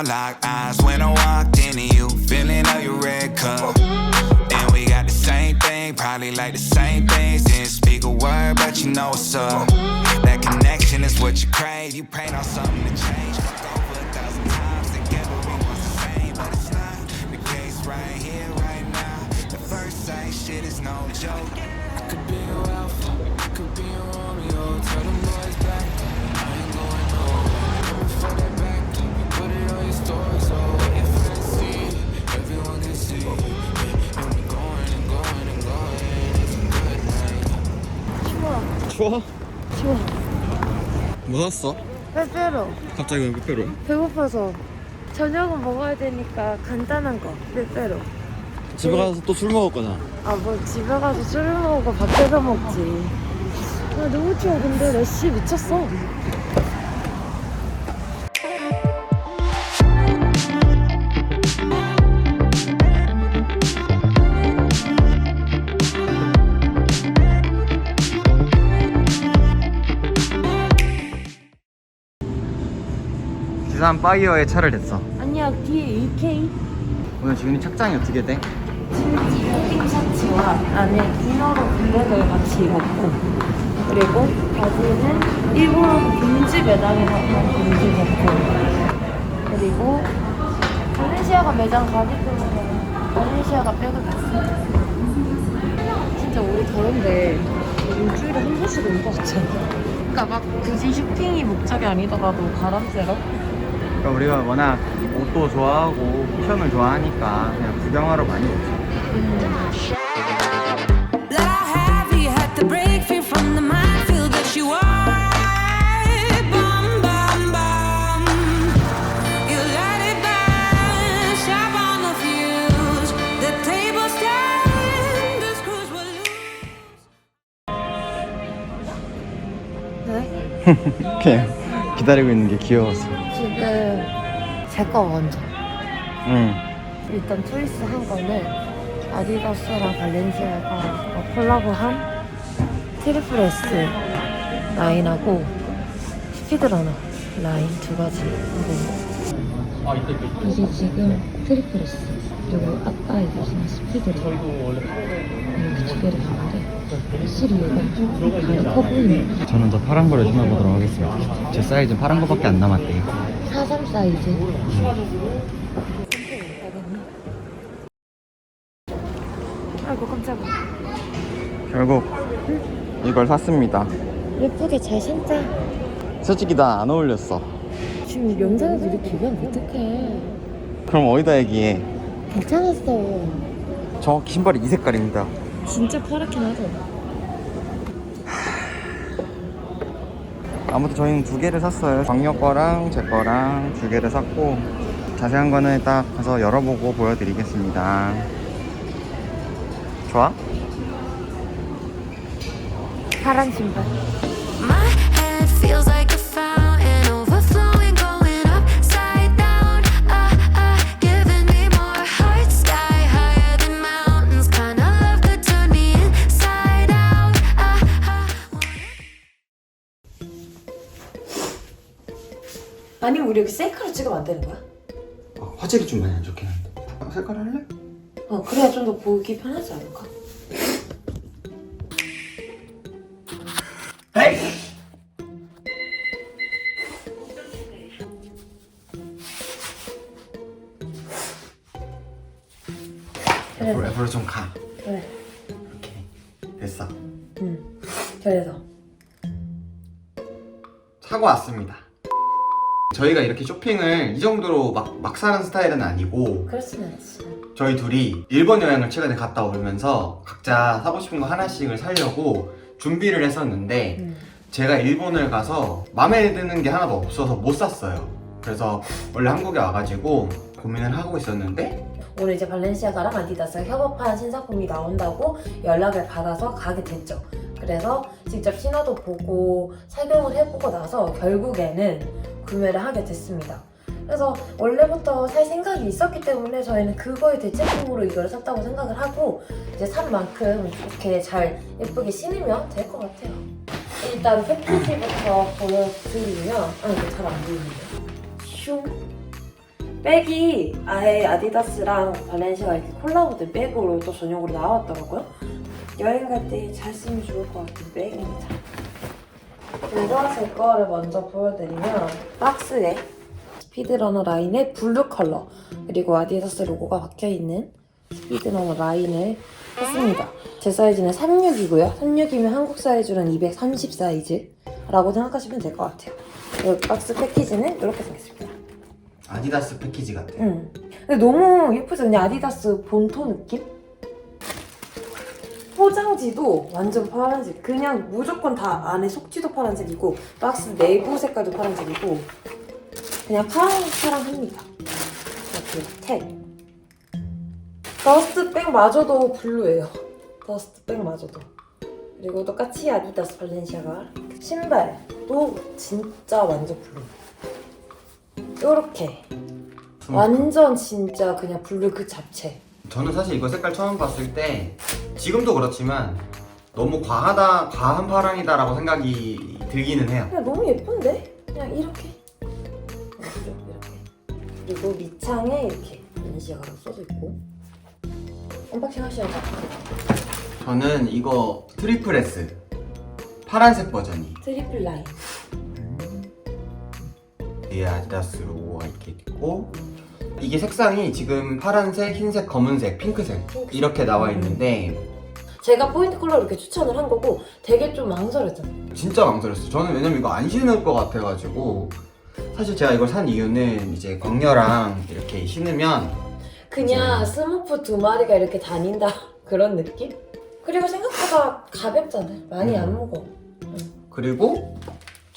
all locked eyes when I walked into you, feeling of your red cup. And we got the same thing, probably like the same things. Didn't speak a word, but you know what's up. That connection is what you crave. You prayed on something to change. Fuck over a thousand times, together we was the same, but it's not the case right here, right now. The first sight shit is no joke. 추워? 좋아. 뭐 샀어? 빼빼로. 갑자기 왜 빼빼로야? 배고파서. 저녁은 먹어야 되니까 간단한 거. 빼빼로. 집에 가서 또 술 먹을 거잖아 아, 뭐 집에 가서 술을 먹고 밥 해서 먹지. 아, 너무 추워. 근데 날씨 미쳤어. 기산 파이어에 차를 댔어 아니야, 뒤에 EK. 오늘 지훈이 착장이 어떻게 돼? 진지 코팅 셔츠와 안에 이너로 블랙을 같이 입었고 그리고 바지는 일본 금지 매장에서 산 금지 입었고 그리고 발렌시아가 매장 가기 때문에 발렌시아가 백을 갔어 진짜 우리 더운데 일주일에 한 번씩 올 것 같잖아 그러니까 막 굳이 쇼핑이 목적이 아니더라도 바람 쐬러 그러니까 우리가 워낙 옷도 좋아하고 패션을 좋아하니까 그냥 구경하러 많이. 네? 그냥 기다리고 있는 게 귀여워서 지금 제거 먼저. 응. 일단 초이스 한 거는 아디다스랑 발렌시아가 콜라보한 트리플 S 라인하고 스피드 러너 라인 두 가지. 하고 이게 지금 트리플 S 그리고 아까 얘기하신 스피드 러너 이렇게 두 개를 봤는데 확실히 얘가 다커 보이네. 저는 더 파란 거를 신어보도록 하겠습니다. 제 사이즈는 파란 거밖에 안 남았대요 43 사이즈. 아이고 깜짝이야. 결국 이걸 샀습니다. 예쁘게 잘 신자. 솔직히 난 안 어울렸어. 지금 영상에서 이렇게 얘기하면 어떡해? 그럼 어디다 얘기해? 괜찮았어. 정확히 신발이 이 색깔입니다. 진짜 파랗긴 하죠 아 무튼 저희는 두 개를 샀어요. 정력 거랑 제 거랑 두 개를 샀고 자세한 거는 딱 가서 열어보고 보여드리겠습니다. 좋아? 파란 신발 아니면 우리 여기 셀카로 찍으면 안 되는 거야? 어, 화질이 좀 많이 안 좋긴 한데. 색깔 할래? 어 그래야 좀 더 보기 편하지 않을까? 그래 앞으로, 앞으로 좀가. 그래. 이렇게 됐어. 응. 그래서. 사고 왔습니다 저희가 이렇게 쇼핑을 이 정도로 막, 막 사는 스타일은 아니고 않지 저희 둘이 일본 여행을 최근에 갔다 오면서 각자 사고 싶은 거 하나씩을 사려고 준비를 했었는데 응. 제가 일본을 가서 마음에 드는 게 하나도 없어서 못 샀어요. 그래서 원래 한국에 와가지고 고민을 하고 있었는데 오늘 이제 발렌시아가랑 아디다스 협업한 신상품이 나온다고 연락을 받아서 가게 됐죠. 그래서 직접 신어도 보고 착용을 해보고 나서 결국에는 구매를 하게 됐습니다. 그래서 원래부터 살 생각이 있었기 때문에 저희는 그거의 대체품으로 이걸 샀다고 생각을 하고 이제 산 만큼 이렇게 잘 예쁘게 신으면 될 것 같아요. 일단 패키지부터 보여드리면 아 이거 잘안 보이는데 슝 백이 아예 아디다스랑 발렌시아가 이렇게 콜라보된 백으로 또 전용으로 나왔더라고요. 여행 갈 때 잘 쓰면 좋을 것 같은 백입니다. 그래서 제 거를 먼저 보여드리면 박스에 스피드러너 라인의 블루 컬러 그리고 아디다스 로고가 박혀있는 스피드러너 라인을 했습니다. 제 사이즈는 36이고요. 36이면 한국 사이즈로는 230 사이즈라고 생각하시면 될 것 같아요. 이 박스 패키지는 이렇게 생겼습니다. 아디다스 패키지 같아. 응. 근데 너무 예쁘죠? 그냥 아디다스 본토 느낌? 포장지도 완전 파란색. 그냥 무조건 다 안에 속지도 파란색이고 박스 내부 색깔도 파란색이고 그냥 파랑 파랑합니다. 이렇게 택. 더스트백 마저도 블루예요. 더스트백 마저도. 그리고 똑같이 아디다스 발렌시아가 신발도 진짜 완전 블루. 요렇게 완전 진짜 그냥 블루 그 자체. 저는 사실 이거 색깔 처음 봤을 때 지금도 그렇지만 너무 과하다, 과한 파랑이다라고 생각이 들기는 해요. 그냥 너무 예쁜데? 그냥 이렇게. 이렇게, 이렇게. 그리고 밑창에 이렇게 인시아가 써져 있고. 언박싱 하셔야죠. 저는 이거 트리플 S 파란색 버전이 트리플 라인. 뒤에 아디다스 로고가 이렇게 있고 이게 색상이 지금 파란색, 흰색, 검은색, 핑크색 핑크색. 이렇게 나와 있는데 제가 포인트 컬러로 이렇게 추천을 한 거고 되게 좀 망설였잖아요. 진짜 망설였어요. 저는 왜냐면 이거 안 신을 것 같아가지고 사실 제가 이걸 산 이유는 이제 광녀랑 이렇게 신으면 그냥 스모프 두 마리가 이렇게 다닌다 그런 느낌? 그리고 생각보다 가볍잖아요. 많이 안 음. 무거워. 그리고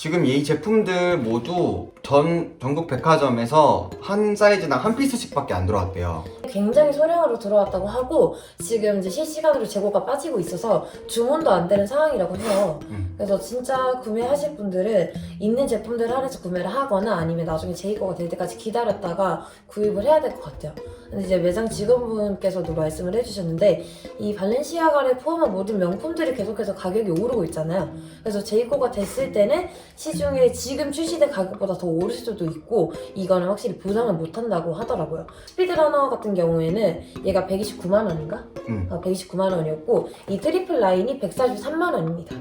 지금 이 제품들 모두 전 전국 백화점에서 한 사이즈당 한 피스씩밖에 안 들어왔대요. 굉장히 소량으로 들어왔다고 하고 지금 이제 실시간으로 재고가 빠지고 있어서 주문도 안 되는 상황이라고 해요. 음. 그래서 진짜 구매하실 분들은 있는 제품들을 한해서 구매를 하거나 아니면 나중에 재입고가 될 때까지 기다렸다가 구입을 해야 될 것 같아요. 근데 이제 매장 직원분께서도 말씀을 해주셨는데 이 발렌시아가를 포함한 모든 명품들이 계속해서 가격이 오르고 있잖아요. 그래서 재입고가 됐을 때는 시중에 지금 출시된 가격보다 더 오를 수도 있고 이거는 확실히 보상을 못한다고 하더라고요. 스피드러너 같은 경우 에는 얘가 129만 원인가? 음. 어, 129만 원이었고 이 트리플 라인이 143만 원입니다.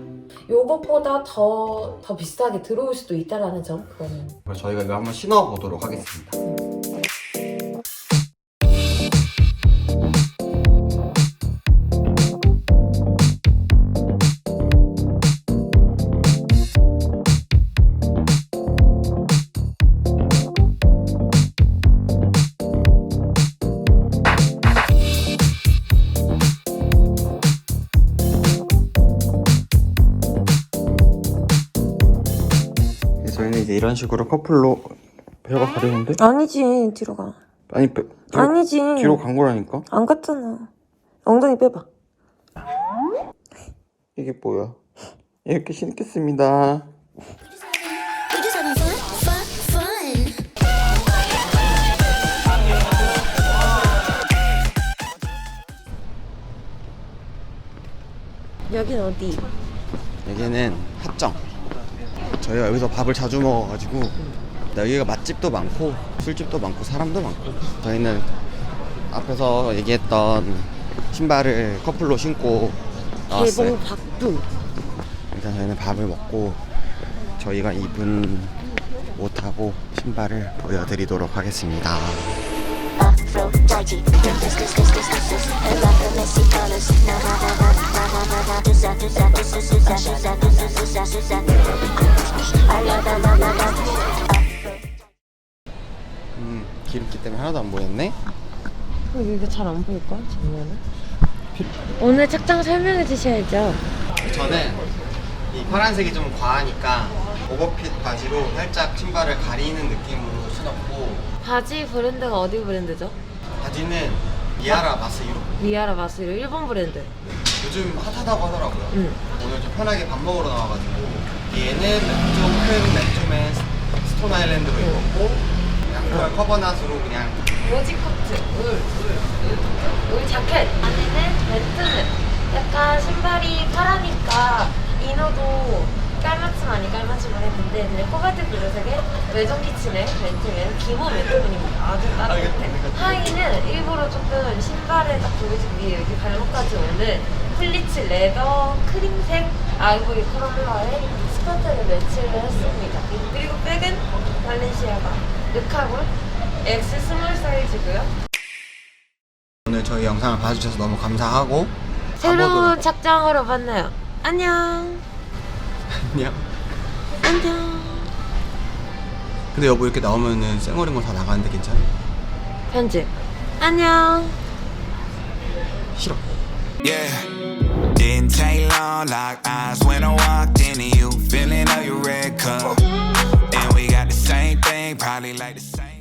요것보다 더, 더 비싸게 들어올 수도 있다라는 점 그거는 저희가 이거 한번 신어 보도록 하겠습니다. 이런 식으로 커플로 배가 가려는데? 아니지 뒤로 가. 아니 배, 아니지. 간 거라니까? 안 갔잖아. 엉덩이 빼봐. 이게 뭐야? 이렇게 신겠습니다. 여긴 어디? 여기는 합정 저희가 여기서 밥을 자주 먹어가지고 여기가 맛집도 많고 술집도 많고 사람도 많고 저희는 앞에서 얘기했던 신발을 커플로 신고 나왔어요 개봉 박두 일단 저희는 밥을 먹고 저희가 입은 옷하고 신발을 보여드리도록 하겠습니다 Afro, Georgie, this, this, this, this, this, this, a lot of messy colors. Na na na na na na na na. Do that, do that, do that, do that, do that, do that, do that, 음, 기름기 때문에 하나도 안 보였네 이거 잘안 보일까? 정면은? 오늘 착장 설명해 주셔야죠 저는 이 파란색이 좀 과하니까 오버핏 바지로 살짝 신발을 가리는 느낌으로 신었고 바지 브랜드가 어디 브랜드죠? 바지는 이하라 마스이로 미아라 마스로 일본 브랜드 요즘 핫하다고 하더라고요 응. 오늘 좀 편하게 밥 먹으러 나와가지고 얘는 조금 맨투맨 스톤 아일랜드로 입었고 양털 커버낫으로 그냥 로지 코트 울, 울, 울, 울 자켓 안에는 벤트는 약간 신발이 파라니까 이너도 깔맞춤 아니 깔맞춤을 했는데 그냥 코발트 블루색의 외전 키친의 멘트는 기모 멘트문입니다. 아주 따뜻해. 하의는 일부러 조금 신발에 딱 보여주기 위해 여기 발목까지 오는 플리츠 레더 크림색 아이보리 컬러의 스커트를 매치를 했습니다. 그리고 백은 발렌시아가 르카볼 X 스몰 사이즈고요. 오늘 저희 영상을 봐주셔서 너무 감사하고 새로운 가보도록- 착장으로 만나요. 안녕. 안녕. 안녕. 근데 여보 이렇게 나오면은 쌩얼인 거 다 나가는데 괜찮아? 편집. 안녕. 싫어. Yeah. Didn't take long, lock eyes when I walked into you. Feeling of your red cup. And we got the same thing, probably like the same.